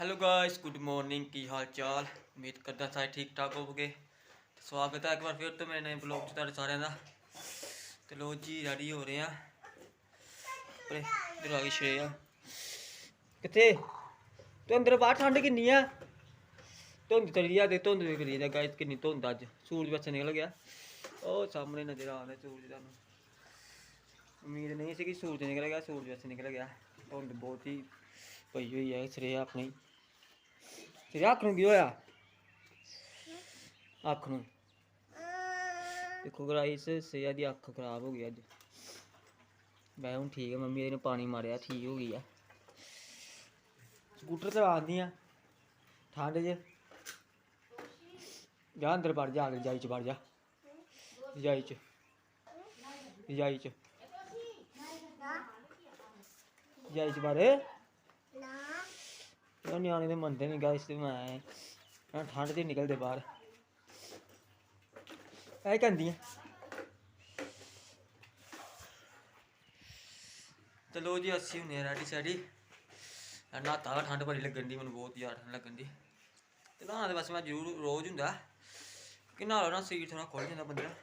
Hello guys good morning ਕੀ ਹਾਲ ਚਾਲ? ਉਮੀਦ ਕਰਦਾ ਸਾਰੇ ਠੀਕ ਠਾਕ ਹੋਵੋਗੇ। ਤੇ ਸਵਾਗਤ ਹੈ ਇੱਕ ਵਾਰ ਫਿਰ ਤੋਂ ਮੇਰੇ ਨਵੇਂ ਬਲੌਗ 'ਚ ਤੁਹਾਡੇ ਸਾਰਿਆਂ ਦਾ। ਤੇ ਲੋ ਜੀ ਰੈਡੀ ਹੋ ਰਹੇ ਆ। ਪਰੇ ਇਧਰ ਆ ਗਈ ਸ਼ੇ ਕਿੱਥੇ? ਤੂੰ ਅੰਦਰ ਬਾਹਰ ਠੰਡ ਕਿੰਨੀ ਆ? ਧੁੰਦ ਚੜੀ ਆ ਤੇ ਧੁੰਦ ਵੇਖ ਰਹੀ ਆ। ਗਾਇਸ ਕਿੰਨੀ ਧੁੰਦ ਅੱਜ। ਸੂਰਜ ਵੈਸੇ ਨਿਕਲ ਗਿਆ। ਉਹ ਸਾਹਮਣੇ ਨਜ਼ਰ ਆ ਰਿਹਾ ਸੂਰਜ ਤੁਹਾਨੂੰ ਉਮੀਦ ਨਹੀਂ ਸੀ ਕਿ ਸੂਰਜ ਨਿਕਲ ਗਿਆ ਸੂਰਜ ਵੈਸੇ ਨਿਕਲ ਗਿਆ। ਧੁੰਦ ਬਹੁਤ ਹੀ ਪਈ ਹੋਈ ਹੈ ਸਿਰੇ ਆਪਣੀ। ਸਿਰੇ ਅੱਖ ਨੂੰ ਕੀ ਹੋਇਆ? ਅੱਖ ਨੂੰ। ਦੇਖੋ ਗਾਇਸ ਸਿਆ ਦੀ ਅੱਖ ਖਰਾਬ ਹੋ ਗਈ ਅੱਜ। ਮੈਂ ਹੁਣ ਠੀਕ ਹੈ ਮੰਮੀ ਇਹਨੇ ਪਾਣੀ ਮਾਰਿਆ, ਠੀਕ ਹੋ ਗਈ ਆ। ਸਕੂਟਰ ਤੇ ਆਉਂਦੀ ਆ ਠੰਡ 'ਚ। ਜਾ ਅੰਦਰ ਵੜ ਜਾ ਕੇ ਜਾਈ ਚ ਵੜ ਜਾ। ਜਾਈ ਚ। ਜਾਈ ਚ। ਜਾਈ ਚ ਵੜ। ਉਹ ਨਿਆਣੇ ਦੇ ਮੰਨਦੇ ਨਹੀਂ ਗਾਇਸ ਤੇ ਮੈਂ ਠੰਡ ਦੇ ਨਿਕਲਦੇ ਬਾਹਰ। ਐ ਕੰਦੀਆਂ ਚਲੋ ਜੀ, ਅਸੀਂ ਹੁੰਨੇ ਰੈਡੀ ਸੈਡੀ। ਨਾਤਾ ਠੰਡ ਬੜੀ ਲੱਗਣ ਦੀ, ਮੈਨੂੰ ਬਹੁਤ ਜ਼ਿਆਦਾ ਠੰਡ ਲੱਗਣ ਦੀ। ਤੇ ਨਹਾਉਣਾ ਤੇ ਬਸ ਮੈਂ ਜ਼ਰੂਰ ਰੋਜ਼ ਹੁੰਦਾ। ਕਿ ਨਹਾ ਨਾ ਸਰੀਰ ਥੋੜਾ ਖੁੱਲ ਜਾਂਦਾ ਬੰਦੇ ਦਾ।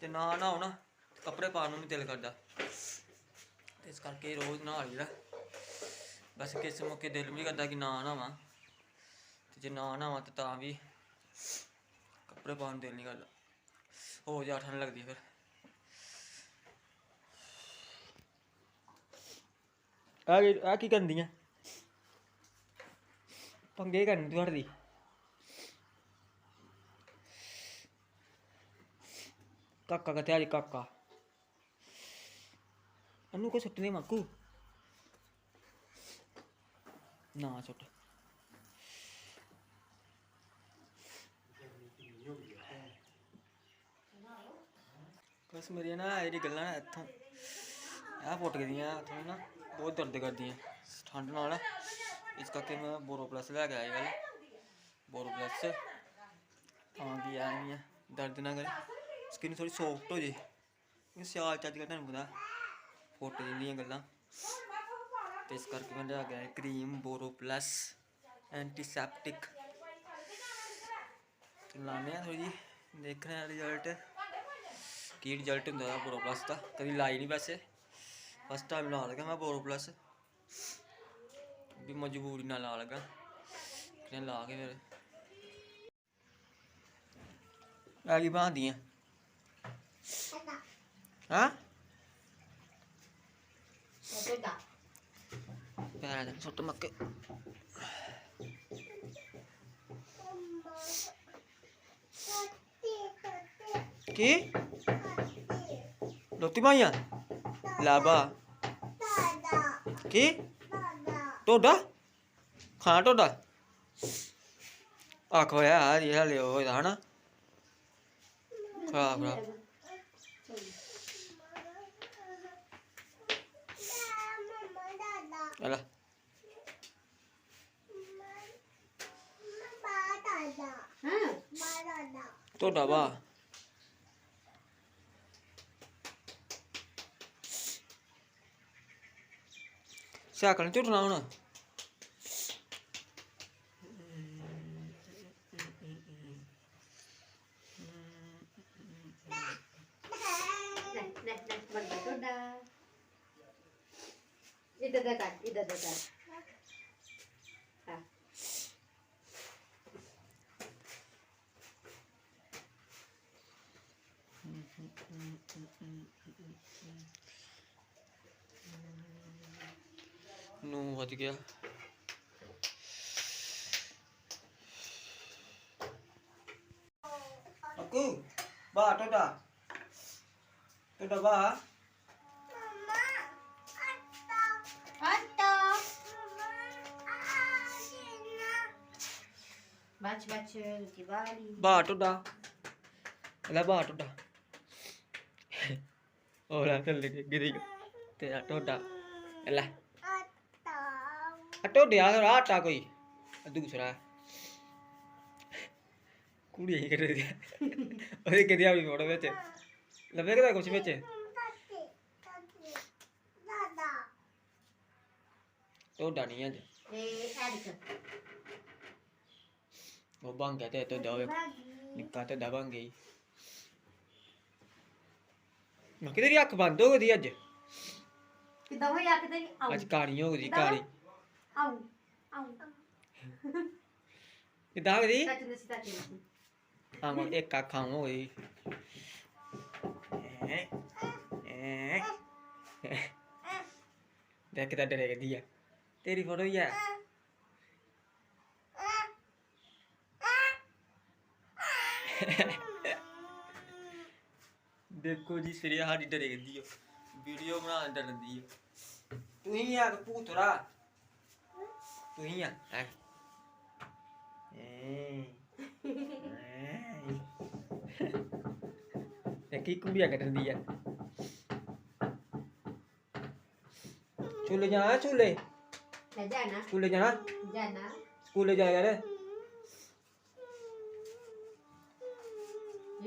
ਤੇ ਨਾ ਨਹਾਓ ਨਾ, ਕੱਪੜੇ ਪਾਉਣ ਨੂੰ ਨਹੀਂ ਦਿਲ ਕਰਦਾ। ਤੇ ਇਸ ਕਰਕੇ ਰੋਜ਼ ਨਹਾ ਲਈਦਾ। ਬਸ ਕਿਸੇ ਮੌਕੇ ਦਿਲ ਵੀ ਨਹੀਂ ਕਰਦਾ ਕਿ ਨਾ ਨਹਾਵਾਂ। ਤੇ ਜੇ ਨਾ ਨਹਾਵਾਂ ਤੇ ਤਾਂ ਵੀ ਕੱਪੜੇ ਪਾਉਣ ਨੂੰ ਦਿਲ ਨਹੀਂ ਕਰਦਾ। ਹੋ ਜਾ ਠੰਡ ਲੱਗਦੀ ਫਿਰ। ਆ ਕੀ ਆ ਕੀ ਕਰਦੀਆਂ ਪੰਗੇ ਕਰਨੀ ਤੁਹਾਡੀ ਕਾਕਾ ਕਿੱਥੇ ਅੱਜ, ਕਾਕਾ? ਇਹਨੂੰ ਕੋਈ ਸੁੱਟਨੇ ਮਾਕੂ? ਨਾ ਸੁੱਟ ਬਸ ਮੇਰੀਆਂ ਨਾ ਜਿਹੜੀ ਗੱਲਾਂ ਨਾ ਇੱਥੋਂ ਆ ਫੁੱਟ ਗਈਆਂ ਇੱਥੋਂ ਨਾ, ਬਹੁਤ ਦਰਦ ਕਰਦੀਆਂ, ਠੰਡ ਨਾਲ। ਇਸ ਕਰਕੇ ਮੈਂ ਬੋਰੋ ਪਲੱਸ ਲੈ ਕੇ ਆਇਆ ਗੱਲ ਬੋਰੋ ਪਲੱਸ। ਤਾਂ ਕੀ ਆ ਨਹੀਂ ਦਰਦ ਨਾ ਕਰੇ। ਸਕਿਨ ਥੋੜੀ ਸੌਫਟ ਹੋ ਜੇ। ਇਹ ਸਿਆਲ ਚ ਕਰ ਤੁਹਾਨੂੰ ਪਤਾ, ਫੁੱਟ ਜਾਂਦੀਆਂ ਗੱਲਾਂ। ਤੇ ਇਸ ਕਰਕੇ ਮੈਂ ਲਿਆ ਗਿਆ ਕਰੀਮ ਬੋਰੋ ਪਲੱਸ ਐਂਟੀਸੈਪਟਿਕ ਤੇ ਲਾਣੇ ਆ ਥੋੜੀ ਜੀ ਦੇਖਣਾ ਹੈ ਰਿਜ਼ਲਟ ਕੀ ਰਿਜ਼ਲਟ ਹੁੰਦਾ ਹੈ ਬੋਰੋ ਪਲੱਸ ਦਾ ਕਦੀ ਲਾਈ ਨਹੀਂ ਵੈਸੇ ਫਸਟ ਟਾਈਮ ਲਾ ਲਗਾ ਮੈਂ ਬੋਰੋ ਪਲੱਸ ਵੀ ਮਜਬੂਰੀ ਨਾਲ ਲਾ ਲਗਾ ਫਿਰ ਲਾ ਕੇ ਫਿਰ ਆ ਕੀ ਬਾਂਦੀਆਂ ਹਾਂ ਪੈਰਾਂ ਦੇ ਸੁੱਟ ਮੱਕੇ ਕੀ ਰੋਟੀ ਪਾਈਆਂ ਲਾਬਾ ਕੀ ਟੋਡਾ ਖਾਣਾ ਟੋਡਾ ਆਖੋ ਹੋਇਆ ਆ ਇਹ ਹਲੇ ਹੋਇਆ ਹਨਾ ਖਰਾਬ ਖਰਾਬ ਅਲਾ Saya akan ਸਾਕਣ ਝੁੱਟਣਾ ਹੁਣ Ida dadak, ida dadak. ਨੂੰ ਵੱਜ ਗਿਆ ਅਕੂ ਬਾ ਟੋਡਾ ਟੋਡਾ ਬਾ Otto. Baca baca di Bali. ਬਾ ਟੋਡਾ ਲੈ ਬਾ ਟੋਡਾ ਹੋਲਾ ਥੱਲੇ ਗਿਰੀ ਤੇਰਾ ਟੋਡਾ ਲੈ ਆ ਟੋਡਿਆ ਦਾ ਆਟਾ ਕੋਈ। ਆ ਦੂਸਰਾ ਕੁੜੀ ਹੀ ਕਰ ਰਹੀ ਹੈ ਉਹਦੇ ਕਿਹਦੀ ਆਪਣੀ ਫੋਟੋ ਵਿੱਚ। ਲੱਭੇ ਕਿਦਾ ਕੁਛ ਵਿੱਚ? ਟੋਡਾ ਨਹੀਂ ਅੱਜ। ਉਹ ਬਣ ਗਿਆ ਤੇ ਤੋਂ ਦੋਵੇ ਨਿੱਕਾ ਤੇ ਦਾ ਬਣ ਗਈ ਮੈਂ ਕਿਧਰ ਅੱਖ ਬੰਦ ਹੋ ਗਈ ਅੱਜ। ਕਿਦਾਂ ਹੋਈ ਅੱਖ ਤੇਰੀ? ਆਉ ਅੱਜ ਕਾਲੀ ਹੋ ਗਈ ਕਿੱਦਾਂ? ਕਾਲੀ ਆਉ ਆਉ ਕਿਦਾਂ ਹੋ ਗਈ ਸੱਚ ਦੇ ਸਿੱਧਾ ਚੀਜ਼ ਹਾਂ ਮੈਂ ਇੱਕ ਅੱਖ ਹੋ ਗਈ ਐ ਐ ਦੇਖ ਕਿਦਾਂ ਡਰੇ ਗਈ ਆ ਤੇਰੀ ਫੋਟੋ ਹੀ ਆ ਦੇਖੋ ਜੀ ਸਿਰੇ ਸਾਡੀ ਡਰੇ ਗਈ ਵੀਡੀਓ ਬਣਾਉਣ ਡਰਦੀ ਆ ਤੂੰ ਹੀ ਆ ਭੂਤਰਾ ਤੂੰ ਹੀ ਆ ਐ ਐ ਤੇ ਕੀ ਕੁੰਡੀਆਂ ਕੱਢਦੀ ਆ ਚੁੱਲੇ ਜਾਣਾ ਚੁੱਲੇ ਲੈ ਜਾਣਾ ਸਕੂਲੇ ਜਾਣਾ ਜਾਣਾ ਸਕੂਲੇ ਜਾ ਯਾਰ ਇਹ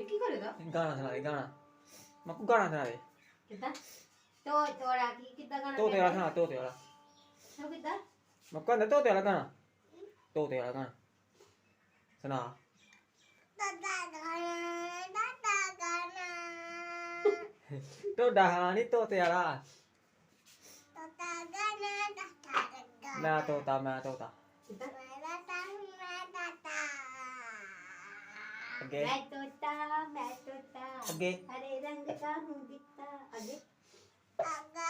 ਕੀ ਮੱਕਾ ਤੋਤੇ ਵਾਲਾ ਗਾਣਾ ਤੋਤੇ ਵਾਲਾ ਗਾਣਾ ਸੁਣਾ। ਤੁਹਾਡਾ ਹਾਂ ਨਹੀਂ ਤੋਤੇ ਵਾਲਾ। ਮੈਂ ਤੋਤਾ ਮੈਂ ਤੋਤਾ। ਅੱਗੇ। ਮੈਂ ਤੋਤਾ ਮੈਂ ਤੋਤਾ। ਅੱਗੇ। ਹਰੇ ਰੰਗ ਦਾ ਹੂੰ ਦਿੱਤਾ। ਅੱਗੇ। ਆਗਾ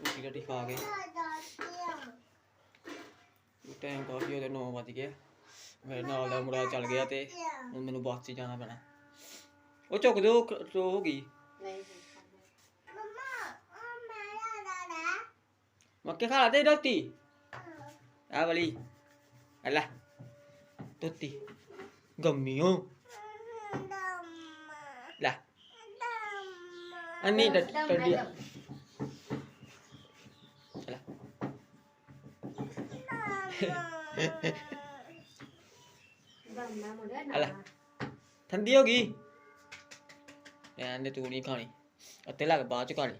ਰੋਟੀ ਆ ਵੀ ਚੱਲਨੇ ਆ ਕੰਮ ਤੇ ਰੋਟੀ ਰਾਟੀ ਖਾ ਕੇ। ਟਾਈਮ ਕਾਫੀ ਉਹਦੇ 9 ਵਜ ਗਏ। ਮੇਰੇ ਨਾਲ ਦਾ ਮੁੰਡਾ ਚੱਲ ਗਿਆ ਤੇ ਹੁਣ ਮੈਨੂੰ ਬੱਸ 'ਚ ਜਾਣਾ ਪੈਣਾ। ਉਹ ਝੁਕ ਦੋ ਤੋ ਹੋ ਗਈ। नहीं ਮੱਕੇ ਖਾ ਲਾ ਤੇ ਰੋਟੀ। ਆ ਵਾਲੀ। ਅੱਲਾ ਤੋਤੀ ਗੰਮੀ ਹੋ ਲੈ। ਅੰਨੀ ਡੱਟ ਟੱਡੀਆ ਲੈ ਬੰਨਾ ਮੁੰਡਾ ਅਲਾ ਨਾ ਠੰਡੀ ਹੋ ਗਈ। ਐਂ ਦੇ ਤੂੰ ਨਹੀਂ ਖਾਣੀ। ਅੱਤੇ ਲੱਗ ਬਾਅਦ ਚ ਖਾਣੀ।